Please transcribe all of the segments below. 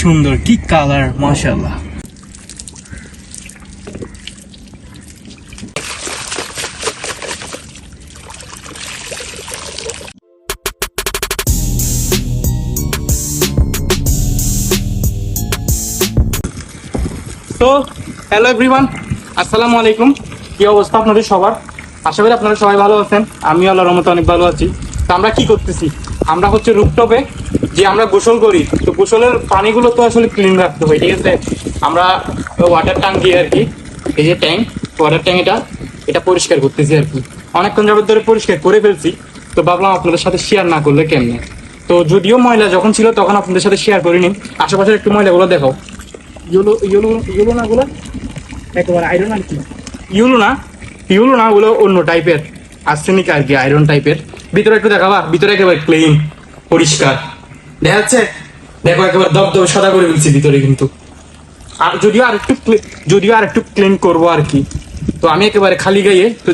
সুন্দর, কি কালার মাশাল্লাহ তো হ্যালো এভরিওয়ান আসসালামু আলাইকুম। কি অবস্থা আপনাদের সবার? আশা করি আপনারা সবাই ভালো আছেন আমি আল্লাহর রহমতে অনেক ভালো আছি। তো আমরা কি করতেছি? আমরা হচ্ছে রুপটপে যে আমরা গোসল করি তো গোসলের পানিগুলো তো আসলে ক্লিন রাখতে হয় ঠিক আছে? আমরা ওয়াটার ট্যাঙ্ক দিয়ে আর কি এই যে ট্যাঙ্ক ওয়াটার ট্যাঙ্ক এটা এটা পরিষ্কার করতেছি আর কি। অনেকক্ষণ যাবত ধরে পরিষ্কার করে ফেলছি তো ভাবলাম আপনাদের সাথে শেয়ার না করলে কেমনে? তো যদিও ময়লা যখন ছিল তখন আপনাদের সাথে শেয়ার করিনি আশেপাশের একটু ময়লাগুলো দেখাও। ইউলো ইউলো ইউলো না গুলো একেবারে আয়রন আর কি। ইউলো না ইউলো না ওগুলো অন্য টাইপের আর্সেনিক আর কি আয়রন টাইপের ভিতরে একটু দেখাবা? ভিতরে একেবারে ক্লিন পরিষ্কার। দেখা যাচ্ছে দেখো, একেবারে দবদবে সাদা করে ফেলছি ভিতরে কিন্তু। আর যদিও আর একটু যদিও আর একটু ক্লিন করব আর কি। তো আমি একেবারে খালি গাইয়ে তো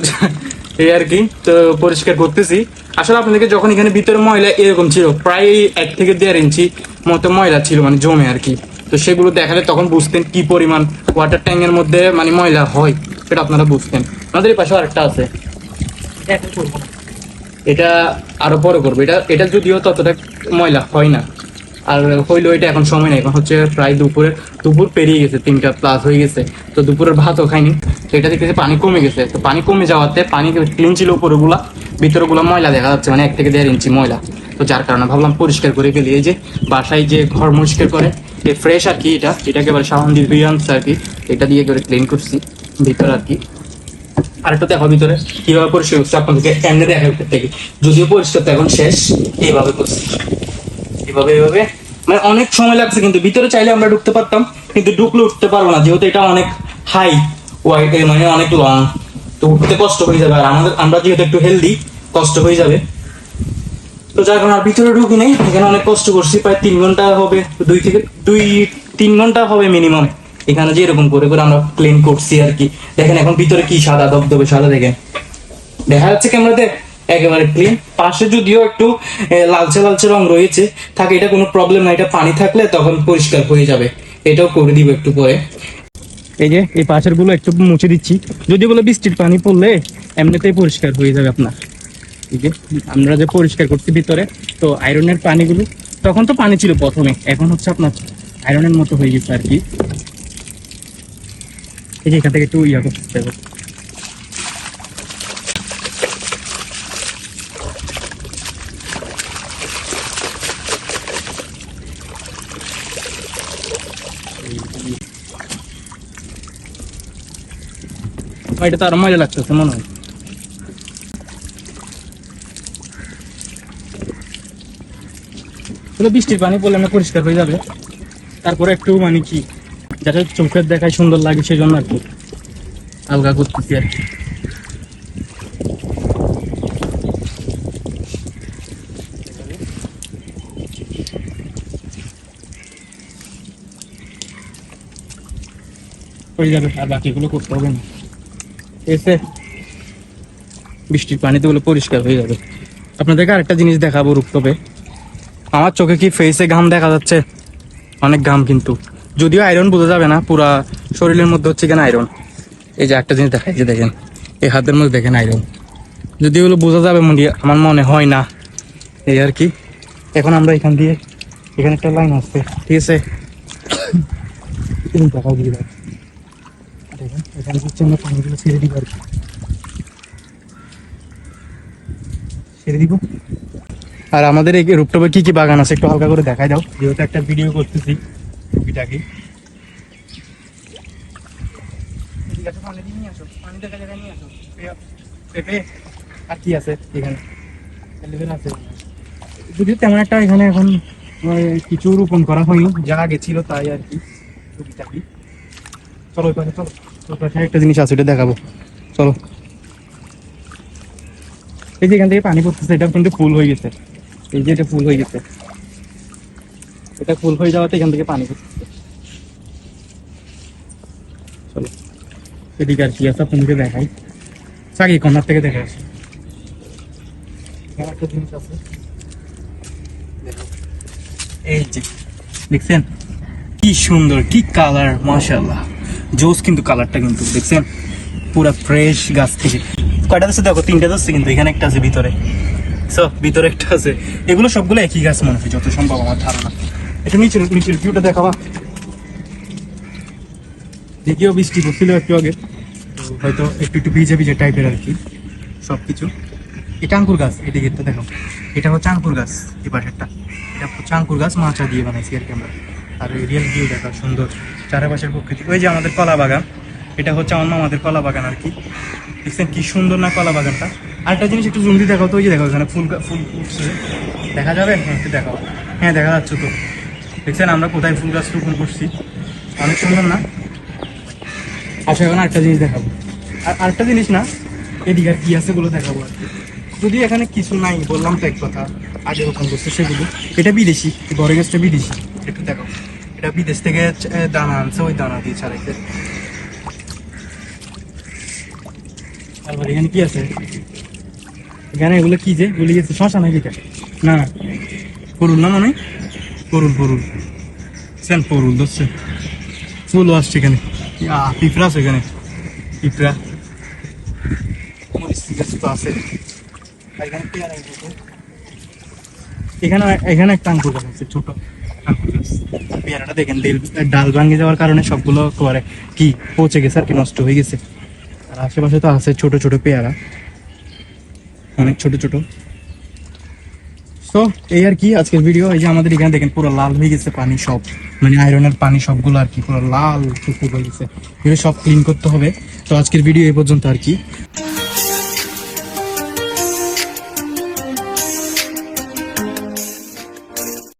এই আর কি, তো পরিষ্কার করতেছি। আসলে আপনাদেরকে যখন এখানে ভিতরে ময়লা এরকম ছিল, প্রায় এক থেকে দেড় ইঞ্চি মতো ময়লা ছিল মানে জমে আর কি। তো সেগুলো দেখালে তখন বুঝতেন কি পরিমাণ ওয়াটার ট্যাঙ্কের মধ্যে মানে ময়লা হয়, সেটা আপনারা বুঝতেন। আমাদের এই পাশে আরেকটা আছে। এটা আরও বড় করব। এটা এটা যদিও ততটা ময়লা হয় না। আর হইল এটা এখন সময় নেই। এখন হচ্ছে প্রায় দুপুরে, দুপুর পেরিয়ে গেছে, তিনটা প্লাস হয়ে গেছে। তো দুপুরের ভাতও খাইনি। তো এটা দেখতেছি পানি কমে গেছে। তো পানি কমে যাওয়াতে পানি ক্লিন ছিল উপরেগুলা, ভিতরেগুলো ময়লা দেখা যাচ্ছে মানে এক থেকে দেড় ইঞ্চি ময়লা। তো যার কারণে ভাবলাম পরিষ্কার করে ফেলি। এই যে বাসায় যে ঘর পরিষ্কার করে এই ফ্রেশ আর কি এটা, এটাকে এবার সাবান দিয়ে ধুয়ে আনছে আর কি। এটা দিয়ে করে ক্লিন করছি, ভিতর আর কি। আরেকটা দেখো ভিতরে। কীভাবে পরিষ্কার করছে আপনাদেরকে এমনি দেখা থেকে। যদিও পরিষ্কার এখন শেষ, এইভাবে করছি। এভাবে এভাবে মানে অনেক সময় লাগছে কিন্তু, ভিতরে চাইলে আমরা ঢুকতে পারতাম, কিন্তু ঢুকলে উঠতে পারব না, যেহেতু এটা অনেক হাই ওয়াইড মানে অনেক লং তো উঠতে কষ্ট হয়ে যাবে, আর আমাদের, আমরা যেহেতু একটু হেলদি কষ্ট হয়ে যাবে। তো যার কারণে আর ভিতরে ঢুকি নেই, এখানে অনেক কষ্ট করছি, প্রায় তিন ঘণ্টা হবে, দুই থেকে, দুই, তিন ঘণ্টা হবে মিনিমাম এখানে যে এরকম করে করে আমরা ক্লিন করছি আর কি। দেখেন এখন ভিতরে কি সাদা দবদবে সাদা দেখেন। দেখা যাচ্ছে ক্যামেরাতে একেবারে ক্লিন পাশে যদিও একটু লালচে লালচে রং রয়েছে, থাকে এটা কোনো প্রবলেম না এটা পানি থাকলে তখন পরিষ্কার হয়ে যাবে। এটাও করে দিব একটু পরে। এই যে, এই পাশেরগুলো একটু মুছে দিচ্ছি। যদি বলে বৃষ্টির পানি পড়লে এমনিতেই পরিষ্কার হয়ে যাবে আপনার। যে, আমরা যে পরিষ্কার করছি ভিতরে, তো আয়রনের পানিগুলো, তখন তো পানি ছিল প্রথমে। এখন হচ্ছে আপনার আয়রনের মতো হয়ে গেছে আর কি। এই যে এখান থেকে একটু ইয়া করতে হবে এটা তো আরও মজা লাগতেছে, মনে হয়। বৃষ্টির পানি পড়লে পরিষ্কার হয়ে যাবে? তারপরে একটু মানে কি যাতে চোখের দেখায় সুন্দর লাগে সেই জন্য আর কি। আলগা করতেছি আর হয়ে যাবে করতে হবে না। এসে বৃষ্টির পানিতে গুলো পরিষ্কার হয়ে যাবে। আপনাদেরকে আরেকটা জিনিস দেখাবো রূপটপে। আমার চোখে কি ফেসে ঘাম দেখা যাচ্ছে? অনেক ঘাম কিন্তু। যদিও আয়রন বোঝা যাবে না, পুরা শরীরের মধ্যে হচ্ছে কেন আয়রন এই যে একটা জিনিস দেখাই যে দেখেন, এই হাতের মধ্যে দেখেন আয়রন যদি ওগুলো বোঝা যাবে মনে আমার মনে হয় না। এই আর কি। এখন আমরা এখান দিয়ে, এখানে একটা লাইন আসছে, ঠিক আছে? আর আমাদের এই রুপটপে কি কি বাগান আছে একটু হালকা করে দেখাই দাও। যেহেতু একটা ভিডিও করতেছি। টুকিটাকি। পেঁপে- পেঁপে আর কি আছে এখানে? এলিভেন আছে। যদিও তেমন একটা এখানে এখন কিছু রোপণ করা হয়নি যা আগে ছিল তাই আর কি টুকিটাকি চলো ওই পাশে চলো। ওই পাশে একটা জিনিস আছে ওটা দেখাবো। চলো। এই যে এখান থেকে পানি পড়তেছে এটা কিন্তু ফুল হয়ে গেছে। এই যে এটা ফুল হয়ে গেছে। এটা ফুল হয়ে যাওয়াতে এখান থেকে পানি চলো, এদিকে আর কি আছে আপনাদেরকে দেখাই। সাকি কর্নার থেকে দেখে আসি। এই যে, দেখছেন? কি সুন্দর, কি কালার মাশাআল্লাহ। জোস কিন্তু কালারটা কিন্তু, দেখছেন? পুরা ফ্রেশ গাছ থেকে। কয়টা আছে দেখো? তিনটা আছে কিন্তু, এখানে একটা আছে, ভিতরে। সো ভিতরে একটা আছে। এগুলো সবগুলো একই গাছ মনে হয়, যত সম্ভব আমার ধারণা। একটু নিচের নিচের ভিউটা দেখাবা। দেখিও বৃষ্টি পড়ছিল একটু আগে। হয়তো একটু একটু ভিজে ভিজে টাইপের আর কি। সব কিছু এটা আঙ্কুর গাছ এদিকে তো দেখো। এটা হচ্ছে আঙ্কুর গাছ, এই পাশেরটা। এটা হচ্ছে আঙ্কুর গাছ, মাচা দিয়ে বানাইছি আর কি আমরা। আর রিয়েল ভিউ দেখা, সুন্দর। চারপাশের প্রকৃতি। ওই যে আমাদের কলা বাগান। এটা হচ্ছে অন্য আমাদের কলা বাগান আর কি। দেখছেন কি সুন্দর না কলা বাগানটা? আরেকটা জিনিস একটু জলদি দেখাও তো, ওই যে দেখো এখানে ফুল ফুল উঠছে দেখা যাবে? হ্যাঁ একটু দেখাও। হ্যাঁ দেখা যাচ্ছে তো। দেখছেন, আমরা কোথায় ফুল গাছ রোপণ করছি? অনেক সুন্দর না? আচ্ছা এখন আরেকটা জিনিস দেখাবো। আর আরেকটা জিনিস না, এদিকে আর কি আছে গুলো দেখাবো আর কি। যদি এখানে কিছু নাই, বললাম তো এক কথা, আগে রকম করছে সেগুলো। এটা বিদেশি, বড় গাছটা বিদেশি। একটু দেখো এটা বিদেশ থেকে দানা আনছে, ওই দানা দিয়ে ছাড়াইতে এখানে কি আছে? এখানে এগুলো কি যে বলে গেছে, শশা নাকি না করুন না মনে করুন করুন সেন করুন ধরছে। ফুলও আসছে এখানে। পিঁপড়া আছে এখানে। পিঁপড়া। আছে। একটা আঙ্কুর গাছ আছে, ছোট পেয়ারাটা দেখেন ডাল ভাঙে যাওয়ার কারণে সবগুলো কি পচে গেছে আর কি, নষ্ট হয়ে গেছে। আর আশেপাশে তো আছে ছোট ছোট পেয়ারা। অনেক ছোট ছোট। তো এই আর কি আজকের ভিডিও এই যে আমাদের এখানে দেখেন পুরো লাল হয়ে গেছে পানি সব। মানে আয়রনের পানি সবগুলো আর কি, পুরো লাল হয়ে গেছে। এগুলো সব ক্লিন করতে হবে। তো আজকের ভিডিও এই পর্যন্ত আর কি।